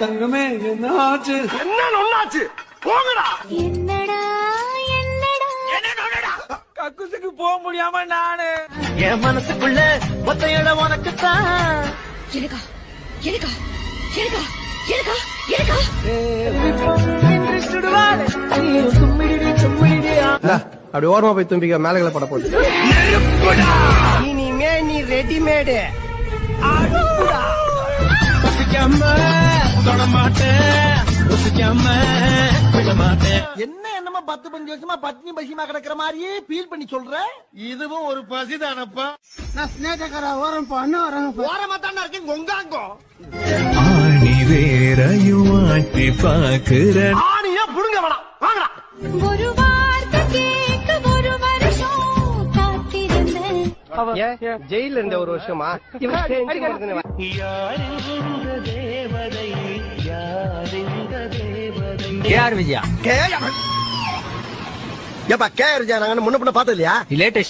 தங்கமே என்ன ஆச்சு என்ன ஒண்ணாச்சு போங்கடா. என்னடா என்னடா? கக்குசுக்கு போக முடியாம நானு. என் மனசுக்குள்ள ஒத்த இடம் உனக்குத்தான். எனக்கா எனக்கா எனக்கா எனக்கா எனக்கா அப்படி ஓரமா போய் தும்பிக்க மேலகளை பட போட்டு. இனிமே நீ ரெடிமேடு. என்ன என்னமா பத்து பஞ்சு வருஷமா பத்னி பசிமா கிடக்குற மாதிரியே ஃபீல் பண்ணி சொல்ற? இதுவும் ஒரு பசிதானப்பா. நான் ஸ்னேகக்கார ஓரம் பண்ண வரேன் ஓரமா தானே இருக்கேன் கொங்காங்கோ ஆணி வேறையும் ஆட்டி பாக்குற ஆணியா புடுங்க வேணாம் வாங்கடா. ஒரு வார்த்தை கேட்டு ஒரு வருஷம் காத்திருந்தேன். ஜெயில இருந்த ஒரு வருஷமா? கேஆர் விஜயா? ஏப்பா கே இருஜா நாங்க முன்ன பின்ன பார்த்தது இல்லையா? லேட்டஸ்ட்.